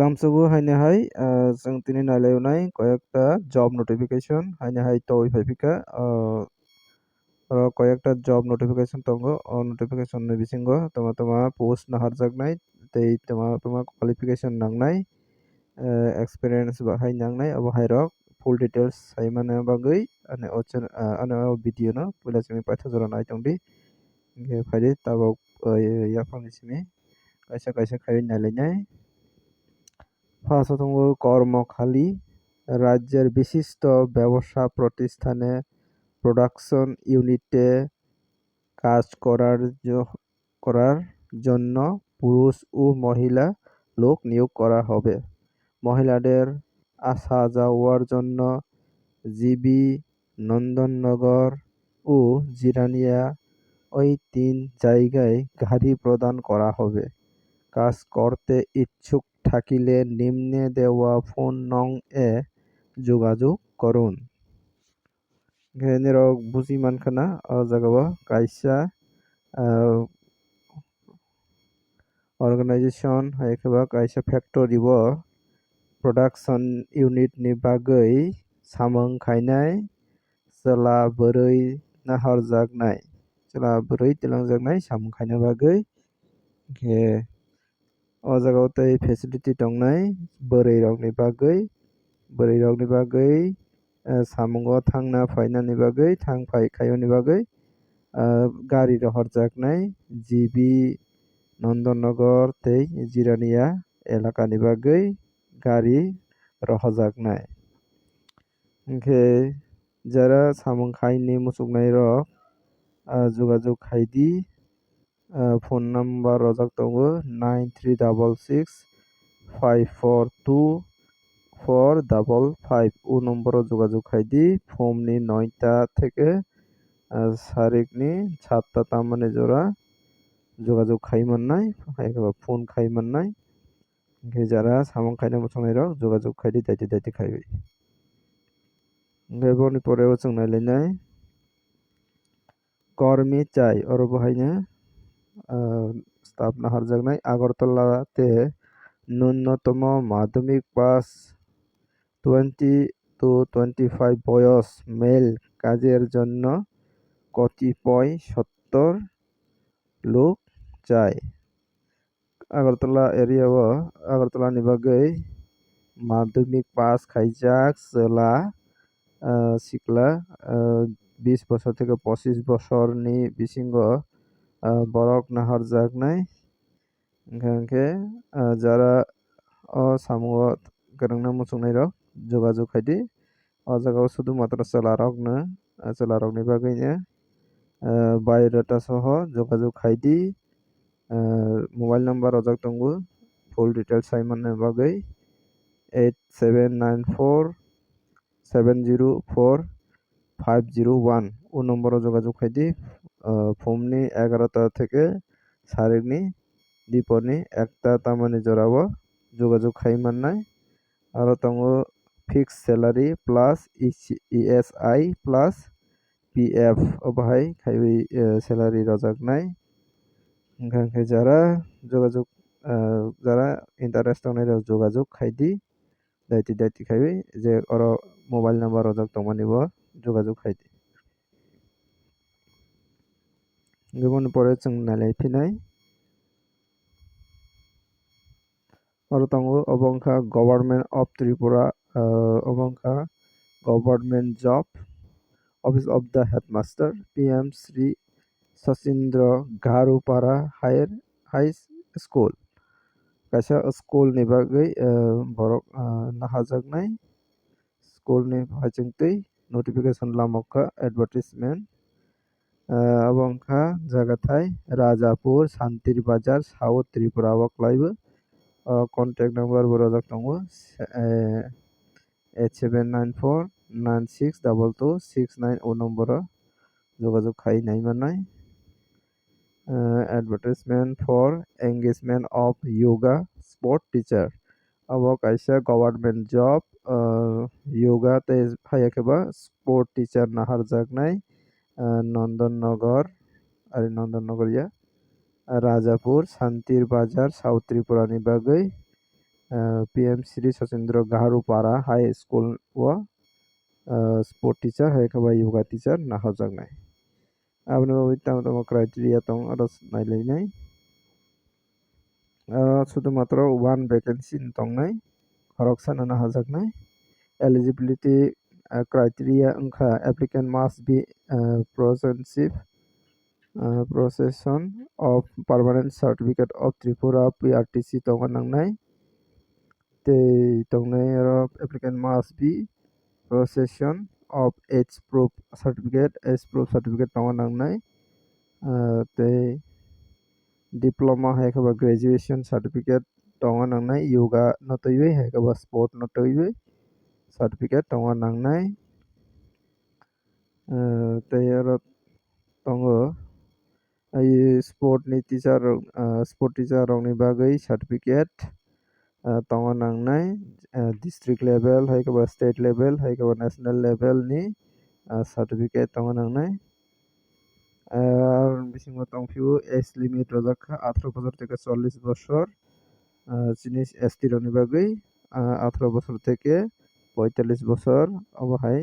Lamsugo hainehai जों tini nailaiunai কয়েকটা job notification হাইনেহাই তৈ ফাইফিকা oro কয়েকটা job notification tongo o notification ni bisingo toma toma post naharjaknai tei toma toma qualification nangnai experience hai nangnai abo hairok full details saimana bagui ani o ani o video no puila chumi paithakjak naitongdi hingke faide tabuk yaphangni simi kaisa kaisa khaiui nailainai tongo কর্মখালী রাজ্যের বিশিষ্ট ব্যবসা প্রতিষ্ঠানে production ইউনিটে কাজ করার করার জন্য পুরুষ ও মহিলা লোক নিয়োগ করা হবে। মহিলাদের আসা যাওয়ার জন্য জিবি নন্দননগর ও জিরানিয়া ওই তিন জায়গায় গাড়ি প্রদান করা হবে। কাজ করতে ইচ্ছুক থাকিলে নিম্নে দেওয়া ফোন নং এ যোগাযোগ করুন nirok buji mankana o jaga o kaisa organization hai khe kaisa factory o production unit ni bagui samung khainai chwla bwrui naharjaknai chwla bwrui twlangjaknai samung khaina bagui hingke o jaga o tei facility tongnai bwrui rok ni bagui bwrui rok ni bagui samungo thangna phainani bagui thangphai khaiyoni bagui gari rohorjaknai gb nondonnagar tei jirania elaka ni bagui gari rohojaknai hingke jara samung khaini muchungnai rok jogajog khaidi phone number rojak tongo nine three double six five four two four double five o নম্বর যোগাযোগ খাইদি ফর্মনি নয়টা থেকে সারিকনি সাতটা তামানে জোড়া যোগাযোগ খাইমান্নাই phone খাইমান্নাই যারা সামং খাইনা মসংনাই rock যোগাযোগ খাইদি দাইতে দাইতে খাইবে বেবনি পরেও जों नायलायनाय কর্মী হাইনে স্টাফ নাহারজাগনাই আগরতলাতে ন্যূনতম মাধ্যমিক pass twenty two twenty five বয়স মেল কাজের জন্য কতিপয় সত্তর লোক চায় আগরতলা এরিয়াও আগরতলাनि bagै মাধ্যমিক পাস খাইজাক চেলা সিকলা বিশ বছর থেকে পঁচিশ বছরনি bisingo borok naharjaknai hingka hingke jara o samungo kwrwngna muchungnai rok jogajoग khaidi o jaga o শুধু মাত্র chela rok no chela rok ni bagui no biodata soho jogajoग khaidi mobile number rojak tongo full details saimanna bagui eight seven nine four seven zero four five zero one ও নম্বরে যোগাযোগ খাইদি ಫೊಮ್ನಿ এগারোটা থেকে সারেগনি দীপনি একটা তামানি জোরাব যোগাযোগ খাই নাই। আর তঙ্গ fix salary plus ESI plus PF ও ভাই খাই স্যালারি রজাক নাই। এখানকে যারা যোগাযোগ যারা ইন্টারেস্ট অনেক যোগাযোগ খাইদি দায়িত্ব দায়িত্ব খাইবি, যে ওর মোবাইল নাম্বার রজাক তোমার নিব, যোগাযোগ খাইদি। गुबुन परे जों नायलायफिनाय आरो दंबावो अबंखा गभर्नमेन्ट अफ त्रिपुरा अबंखा गभर्नमेन्ट जब office of the headmaster PM Shri Sachindra Garupara higher high school kaisa school ni bagui borok nahajaknai school ni hachingtui notification lamao advertisement abo wngkha jaga thai rajapur santir bazar south tripura o kwlaibo contact number bo rojak tongo eight seven nine four nine six double two six nine o number o যোগাযোগ খাই নাইমানাই advertisement for engagement of yoga sport teacher abo kaisa government job yoga Nandannagar আর নন্দননগর ইয়া রাজাপুর শান্তির Bazar south ত্রিপুরানি bagui PM Sri Sachendra Gaharupara High School o sport teacher hai kaba yoga teacher nahajaknai aboni bagui tamo tamo criteria tong aro nailainai শুধুমাত্র one vacancy khorok sana nahajaknai eligibility uh, criteria applicant must be uh, possessive uh, possession of permanent certificate of Tripura PRTC tonga nangnai tei tongnai applicant must be possession of age proof certificate age proof certificate tonga nangnai uh, diploma hai graduation certificate tonganangnai yoga no teiwi hai sport no uh, tongo ai sport ni teacher uh, sport teacher rok ni bagui certificate uh, tonga nangnai uh, district level hai kaba state level hai kaba national level ni uh, certificate tonga nangnai আর বিসিংহ তংফিউ age limit রোজাখা আঠারো বছর থেকে চল্লিশ বছর জিনিস এসটি রনি বাগৈ আঠারো বছর থেকে পঁয়তাল্লিছ বছৰ अबहाय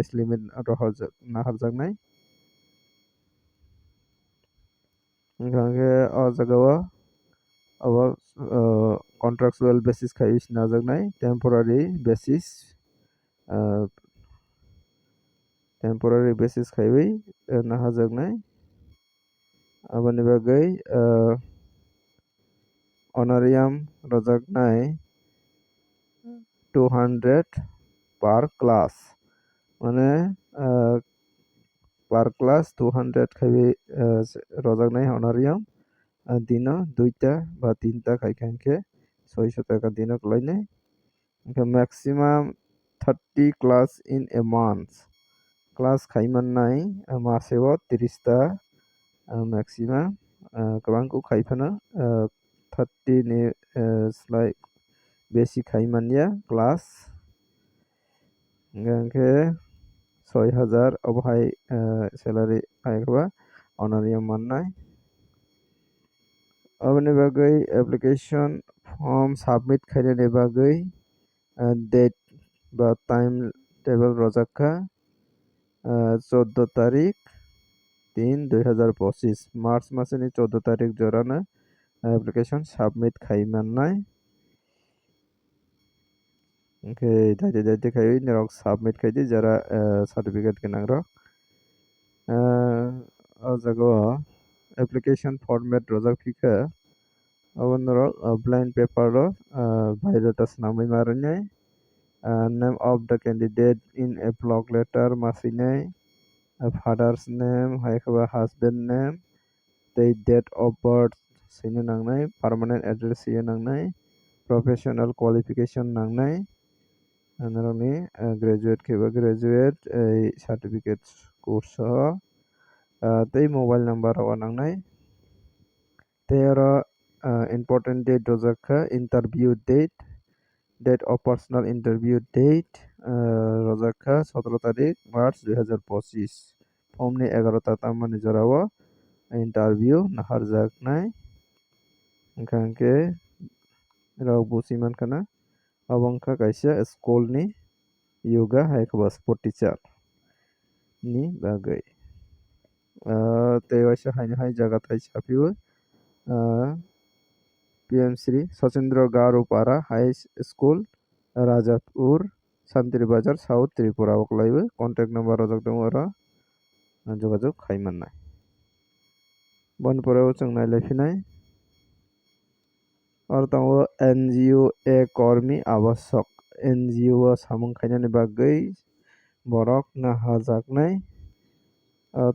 एस्लिमिन रहजों नाहरजानाय अ जागावा अब कन्ट्राक्चुअल बेसिस खाइस नाजानाय टेम्परारि बेसिस टेम्परारि बेसिस खाइबै नाहाजानाय আবারনি বাগै অনারিয়াম রজাগনায় rojaknai 200 per class মানে পার ক্লাস টু হান্ড্রেড খাইবে রজাকনাই honorarium দিনো দুইটা বা তিনটা খাইখানকে ছয়শো টাকা দিনো কলাইনাই maximum thirty class in a month class खाइमाननाय मासेआव त्रिसता maximum गोबांखौ खायफानो थार्टिनि स्लाय বেশি খাই মানিয়া ক্লাস। ছয় হাজার অব হাই স্যালারি আয়বা অনারিয়া মান্নায় অবনে বাগৈ অ্যাপ্লিকেশন ফর্ম সাবমিট খাইলে নেবাগৈ ডেট বা টাইম টেবিল রজাক্ষা চোদ্দ তারিখ তিন দুই হাজার পঁচিশ মার্চ মাসে চোদ্দ তারিখ জোরানা অ্যাপ্লিকেশন সাবমিট খাইমান নাই। ದಾಯ್ದೆ ದಾಯ್ದೆ ಕಾಯಿ ನೆರವಾಗ ಸಬ್ಮಿಟ್ ಕಾಯ್ದು ಜರ ಸರ್ಟಿಫಿಕೇಟ್ಗೆ ನಂಗ್ರ ಆ ಜಾಗ ಅಪ್ಲಿಕೇಶನ್ ಫಾರ್ಮ್ಯಾಟ್ ರೋಜಾಗ ಕಿಕ್ಕ ಅವನರ ಬ್ಲೈಂಡ್ ಪೇಪರ್ ಬಯೋಡಾಟಾಸ್ ನಮೈ ಮಾರನೆ name of the candidate in a block letter মাসিনে father's name হাইখাবা husband name they date of birth sini nangnai permanent address sini nangnai professional qualification nangnai নারনি গ্রাজুয়েট খেবা graduate এই certificate course সহ mobile number হওয়া নাংনাই তেরো important date রোজাখা interview date date of personal interview date রোজাখা সতেরো তারিখ March দুই হাজার পঁচিশ ফর্মনি এগারোটা তামানি জরাও ইন্টারভিউ নাহার জাগনাই ওখানকে রাव বুসিমান খানা અવંકા કૈશ્ય સ્કૂલની યોગા હાઈક બસપો ટીચર ની બાગઈ તે વૈશ્ય હાઈ હાઈ જગત છાપ્યું PM Shri Sachendra Garupara high school Rajapur Santir Bazar south Tripura অকলাইব contact number রজক দং ওরা যোগাযোগ খাইমান নাই বন পরেও চং নাইলে অর্থাৎ এনজিও এ কর্মী আবশ্যক NGO samung khainani bagui borok nahajaknai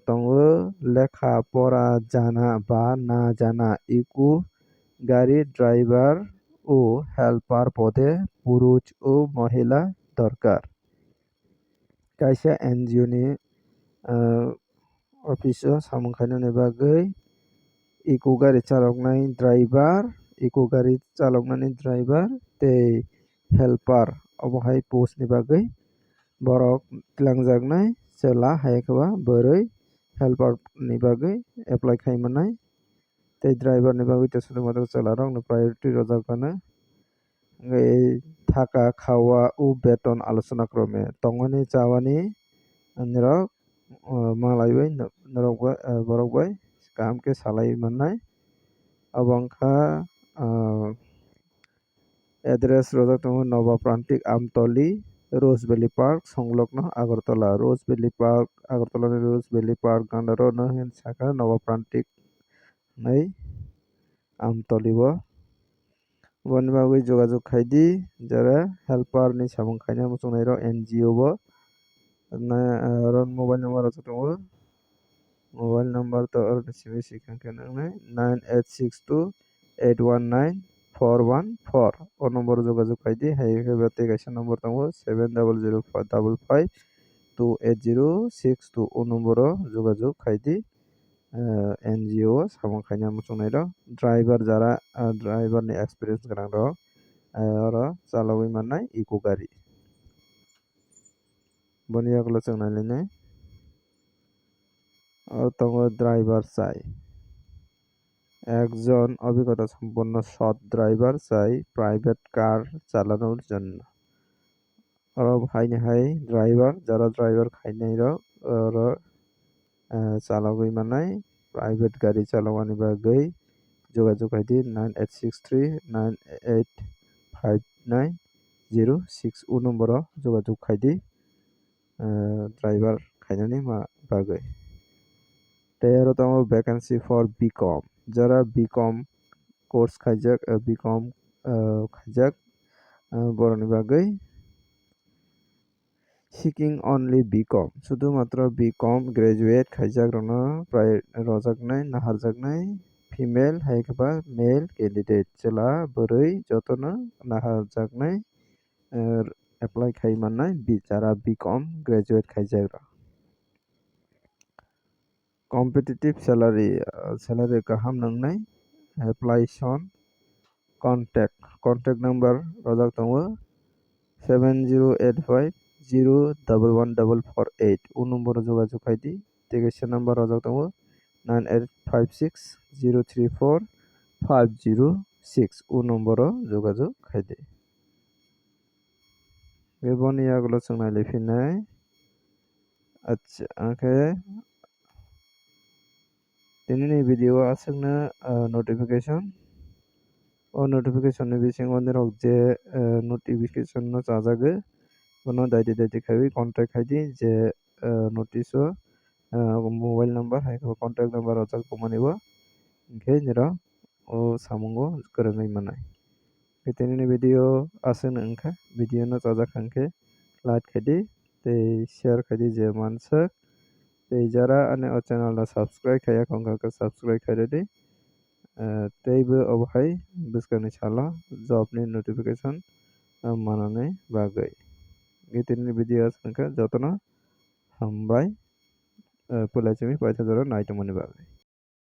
tongo lekha pora jana ba na jana iku গাড়ি ড্রাইভার ও হেল্পার পদে পুরুষ ও মহিলা দরকার কাইসা NGO ni office samung khainani bagui iku gari chaloknai driver eco गारि चालकनानै driver tei helper obo hai post ni bagui borok tilangjaknai chela haikaba boroi helper ni bagui apply khaimanai tei driver ni bagui to শুধুমাত্র chela rok no priority rojak kano এই থাকা খাওয়া ও বেতন আলোচনাক্রমে tongmani chawani norok malaibai norok bai borok bai kaham rojak tongo Novaprantik Amtoli Rose Valley Park সংলগ্ন Agartala Rose Valley Park Agartala Rose Valley Park গান্ডারো no hin saka Novaprantik nei Amtoli bo boni bagui jogajuk khaidi jara helper ni samung khaina muchungnai rok NGO bo oro mobile number rok tongo mobile number to oro ni simi sikangkhe nangnai 9862 819 414 o number jogajuk khaidi haike bo tei kaisa number tongo 700555 28062 o number o jogajuk khaidi NGO o samung khaina muchungnai rok driver jara driver ni experience gwnang rok oro chalogui mannai eco gari boni yakhlo chung nailainai aro tongo driver chai একজন অভিজ্ঞতা সম্পন্ন সৎ driver চাই private car চালানোর জন্য। ওরাও হাই হাই ড্রাইভার যারা ড্রাইভার খাই নাই ওরা চালাবই মানাই প্রাইভেট গাড়ি চালাবানি বা গই যোগাযোগ ID nine eight six three, nine eight five nine zero six ও নম্বর যোগাযোগ খাইদি ড্রাইভার খাইনানি বাগৈ তেরোতম ভ্যাকেন্সি ফর বিকম যারা বিকম কোর্স খাইজাক বিকম খাইজাক বড়নি বাগৈ সিকিং অনলি বিকম শুধুমাত্র বিকম গ্রাজুয়েট খাইজাক রনো প্রায় রজাকনাই নাহারজাকনাই ফিমেল হাইকবা মেল ক্যান্ডিডেট চেলা বरै যতন নাহারজাকনাই এপ্লাই খাইমান্নাই যারা BCom graduate খাইজাক competitive salary salary kaham nangnai apply son contact contact number rojak tongo 7085 0114448 ও নম্বরে যোগাযোগ আইডি তেইশে নাম্বার রজক tongo 9856 034 506 ও নম্বরে যোগাযোগ খাইদে বেবনি আগলো सोंनाय लेफिनाय আচ্ছা আখে dinini video asakna notification o notification ni bisingo nirok je notification no chajago bono daiti daiti khaiwi contact khaidi je notice o mobile number hai contact number rojak tongmani bo hingke niro o samungo kwrwngwi manai dinini video aswkna wngkha video no chajak hangke like khaidi tei share khaidi je mansak tei jara ani o channel no subscribe khaiya kongka ke subscribe khairadi teibo obo hai bwskangni salo job ni notification manani bagui gitini video wngkha jotono hambai pulaichimi paitha jora naitongmani bagui